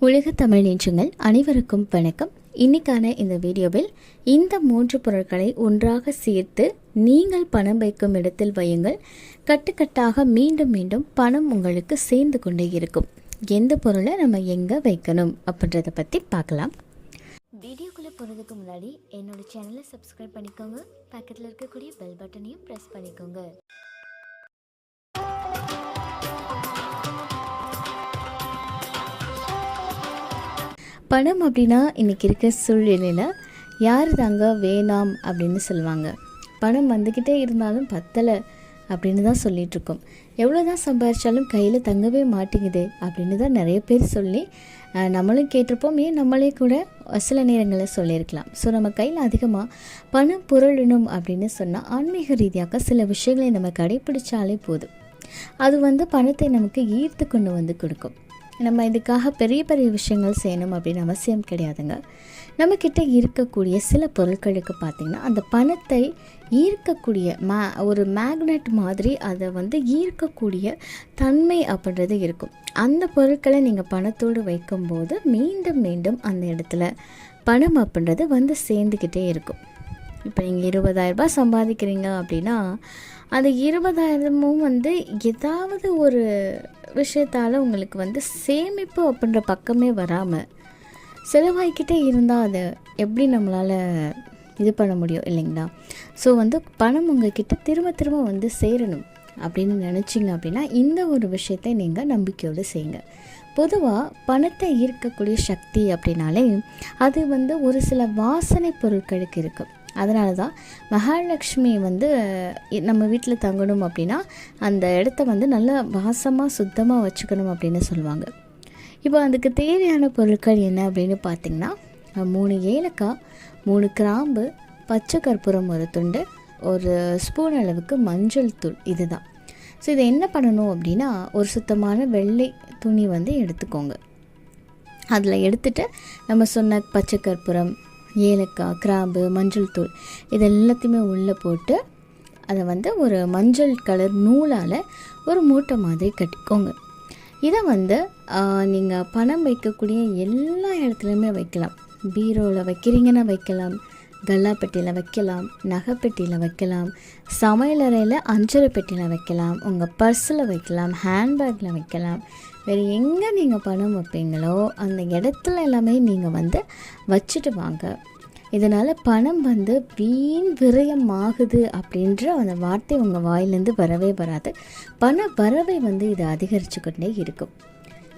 உலக தமிழ் நெஞ்சங்கள் அனைவருக்கும் வணக்கம். இன்னைக்கான இந்த வீடியோவில் இந்த மூன்று பொருட்களை ஒன்றாக சேர்த்து நீங்கள் பணம் வைக்கும் இடத்தில் வையுங்கள். கட்டுக்கட்டாக மீண்டும் மீண்டும் பணம் உங்களுக்கு சேர்ந்து கொண்டே இருக்கும். எந்த பொருளை நம்ம எங்கே வைக்கணும் அப்படின்றத பற்றி பார்க்கலாம். வீடியோக்குள்ளே போகிறதுக்கு முன்னாடி என்னோட சேனலை சப்ஸ்கிரைப் பண்ணிக்கோங்க. பக்கத்தில் இருக்கக்கூடிய பெல் பட்டனையும் ப்ரெஸ் பண்ணிக்கோங்க. பணம் அப்படின்னா இன்றைக்கி இருக்க சூழ்நிலையில் யார் தாங்க வேணாம் அப்படின்னு சொல்லுவாங்க. பணம் வந்துக்கிட்டே இருந்தாலும் பத்தலை அப்படின்னு தான் சொல்லிகிட்ருக்கோம் எவ்வளோ தான் சம்பாரித்தாலும் கையில் தங்கவே மாட்டேங்குது அப்படின்னு தான் நிறைய பேர் சொல்லி நம்மளும் கேட்டிருப்போம். ஏன் நம்மளே கூட சில நேரங்களில் சொல்லியிருக்கலாம். ஸோ நம்ம கையில் அதிகமாக பணம் புரளணும் அப்படின்னு சொன்னால் ஆன்மீக ரீதியாக சில விஷயங்களை நம்ம கடைப்பிடிச்சாலே போதும். அது வந்து பணத்தை நமக்கு ஈர்த்து கொண்டு வந்து கொடுக்கும். நம்ம இதுக்காக பெரிய பெரிய விஷயங்கள் செய்யணும் அப்படின்னு அவசியம் கிடையாதுங்க. நம்மக்கிட்ட இருக்கக்கூடிய சில பொருட்களுக்கு பார்த்திங்கன்னா அந்த பணத்தை ஈர்க்கக்கூடிய மே ஒரு மேக்னெட் மாதிரி அதை வந்து ஈர்க்கக்கூடிய தன்மை அப்படின்றது இருக்கும். அந்த பொருட்களை நீங்கள் பணத்தோடு வைக்கும்போது மீண்டும் மீண்டும் அந்த இடத்துல பணம் அப்படின்றது வந்து சேர்ந்துக்கிட்டே இருக்கும். இப்போ நீங்கள் இருபதாயிரரூபா சம்பாதிக்கிறீங்க அப்படின்னா அந்த இருபதாயிரமும் வந்து ஏதாவது ஒரு விஷயத்தால் உங்களுக்கு வந்து சேமிப்பு அப்படின்ற பக்கமே வராமல் செலவாகிக்கிட்டே இருந்தால் அதை எப்படி நம்மளால் இது பண்ண முடியும் இல்லைங்களா? ஸோ வந்து பணம் உங்ககிட்ட திரும்ப திரும்ப வந்து சேரணும் அப்படின்னு நினச்சிங்க அப்படின்னா இந்த ஒரு விஷயத்தை நீங்கள் நம்பிக்கையோடு செய்யுங்க. பொதுவாக பணத்தை ஈர்க்கக்கூடிய சக்தி அப்படின்னாலே அது வந்து ஒரு சில வாசனை பொருட்களுக்கு இருக்குது அதனால தான் மகாலட்சுமி வந்து நம்ம வீட்டில் தங்கணும் அப்படின்னா அந்த இடத்த வந்து நல்லா வாசமாக சுத்தமாக வச்சுக்கணும் அப்படின்னு சொல்லுவாங்க. இப்போ அதுக்கு தேவையான பொருட்கள் என்ன அப்படின்னு பார்த்தீங்கன்னா மூணு ஏலக்காய் மூணு கிராம்பு பச்சை கற்பூரம் ஒரு துண்டு ஒரு ஸ்பூன் அளவுக்கு மஞ்சள் தூள் இதுதான். ஸோ இதை என்ன பண்ணணும் அப்படின்னா ஒரு சுத்தமான வெள்ளை துணி வந்து எடுத்துக்கோங்க. அதில் எடுத்துட்டு நம்ம சொன்ன பச்சை கற்பூரம் ஏலக்காய் கிராம்பு மஞ்சள் தூள் இது எல்லாத்தையுமே உள்ளே போட்டு அதை வந்து ஒரு மஞ்சள் கலர் நூலால் ஒரு மூட்டை மாதிரி கட்டிக்கோங்க. இதை வந்து நீங்கள் பணம் வைக்கக்கூடிய எல்லா இடத்துலையுமே வைக்கலாம். பீரோவில் வைக்கிறீங்கன்னா வைக்கலாம். கல்லாப்பெட்டியில் வைக்கலாம் நகைப்பெட்டியில் வைக்கலாம் சமையலறையில் அஞ்சரை பெட்டியில் வைக்கலாம் உங்கள் பர்ஸில் வைக்கலாம் ஹேண்ட்பேக்கில் வைக்கலாம். வேறு எங்கே நீங்கள் பணம் வைப்பீங்களோ அந்த இடத்துல எல்லாமே நீங்கள் வந்து வச்சுட்டு வாங்க. இதனால் பணம் வந்து வீண் விரயம் ஆகுது அப்படின்ற அந்த வார்த்தை உங்கள் வாயிலேருந்து வரவே வராது. பண வரவை வந்து இது அதிகரித்து கொண்டே இருக்கும்.